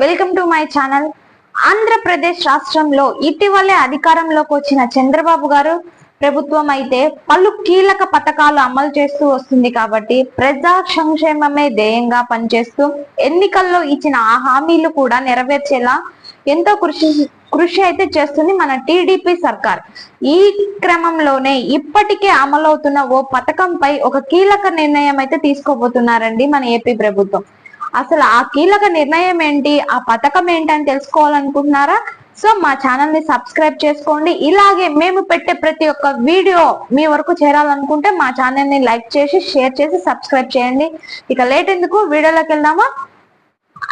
Welcome to my channel. Andhra Pradesh రాష్ట్రంలో ఇటీవలే అధికారంలోకి వచ్చిన చంద్రబాబు గారు ప్రభుత్వం అయితే పలు కీలక పథకాలు అమలు చేస్తూ వస్తుంది కాబట్టి ప్రజా సంక్షేమమే ధ్యేయంగా పనిచేస్తూ ఎన్నికల్లో ఇచ్చిన ఆ హామీలు కూడా నెరవేర్చేలా ఎంతో కృషి కృషి అయితే చేస్తుంది మన టీడీపీ సర్కార్. ఈ క్రమంలోనే ఇప్పటికే అమలవుతున్న ఓ పథకంపై ఒక కీలక నిర్ణయం అయితే తీసుకోబోతున్నారండి మన ఏపీ ప్రభుత్వం. అసలు ఆ కీలక నిర్ణయం ఏంటి? ఆ పథకం ఏంటి అని తెలుసుకోవాలనుకుంటున్నారా? సో మా ఛానల్ని సబ్స్క్రైబ్ చేసుకోండి. ఇలాగే మేము పెట్టే ప్రతి ఒక్క వీడియో మీ వరకు చేరాలనుకుంటే మా ఛానల్ని లైక్ చేసి షేర్ చేసి సబ్స్క్రైబ్ చేయండి. ఇక లేట్ ఎందుకు? వీడియోలోకి వెళ్దామా?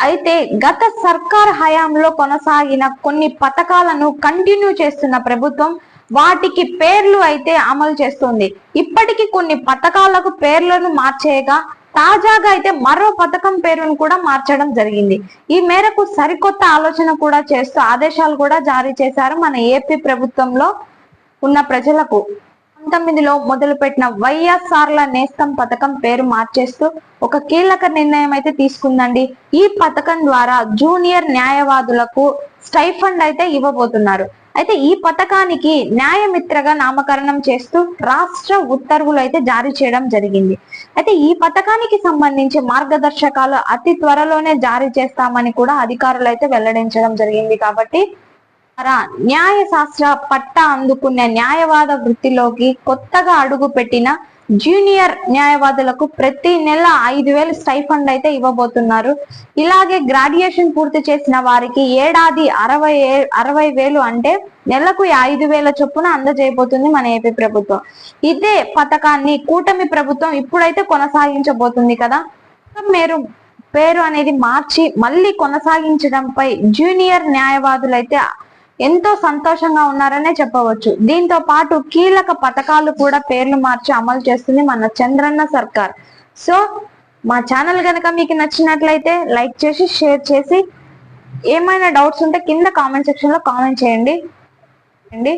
అయితే గత సర్కార్ హయాంలో కొనసాగిన కొన్ని పథకాలను కంటిన్యూ చేస్తున్న ప్రభుత్వం వాటికి పేర్లు అయితే అమలు చేస్తుంది. ఇప్పటికీ కొన్ని పథకాలకు పేర్లను మార్చేయగా తాజాగా అయితే మరో పథకం పేరును కూడా మార్చడం జరిగింది. ఈ మేరకు సరికొత్త ఆలోచన కూడా చేస్తూ ఆదేశాలు కూడా జారీ చేశారు మన ఏపీ ప్రభుత్వంలో ఉన్న ప్రజలకు. పంతొమ్మిదిలో మొదలుపెట్టిన వైఎస్ఆర్ల నేస్తం పథకం పేరు మార్చేస్తూ ఒక కీలక నిర్ణయం అయితే తీసుకుందండి. ఈ పథకం ద్వారా జూనియర్ న్యాయవాదులకు స్టైఫండ్ అయితే ఇవ్వబోతున్నారు. అయితే ఈ పథకానికి న్యాయమిత్రగా నామకరణం చేస్తూ రాష్ట్ర ఉత్తర్వులు అయితే జారీ చేయడం జరిగింది. అయితే ఈ పథకానికి సంబంధించి మార్గదర్శకాలు అతి త్వరలోనే జారీ చేస్తామని కూడా అధికారులు అయితే వెల్లడించడం జరిగింది కాబట్టి న్యాయ శాస్త్ర పట్టా అందుకునే న్యాయవాద వృత్తిలోకి కొత్తగా అడుగు పెట్టిన జూనియర్ న్యాయవాదులకు ప్రతి నెల ఐదు వేలు స్టైఫండ్ అయితే ఇవ్వబోతున్నారు. ఇలాగే గ్రాడ్యుయేషన్ పూర్తి చేసిన వారికి ఏడాది అరవై ఏ- అరవై వేలు అంటే నెలకు ఐదు వేల చొప్పున అందజేయబోతుంది మన ఏపీ ప్రభుత్వం. ఇదే పథకాన్ని కూటమి ప్రభుత్వం ఇప్పుడైతే కొనసాగించబోతుంది కదా. మీరు పేరు అనేది మార్చి మళ్ళీ కొనసాగించడంపై జూనియర్ న్యాయవాదులైతే ఎంతో సంతోషంగా ఉన్నారనే చెప్పవచ్చు. దీంతో పాటు కీలక పథకాలు కూడా పేర్లు మార్చి అమలు చేస్తుంది మన చంద్రన్న సర్కార్. సో మా ఛానల్ కనుక మీకు నచ్చినట్లయితే లైక్ చేసి షేర్ చేసి ఏమైనా డౌట్స్ ఉంటే కింద కామెంట్ సెక్షన్లో కామెంట్ చేయండి. అండి.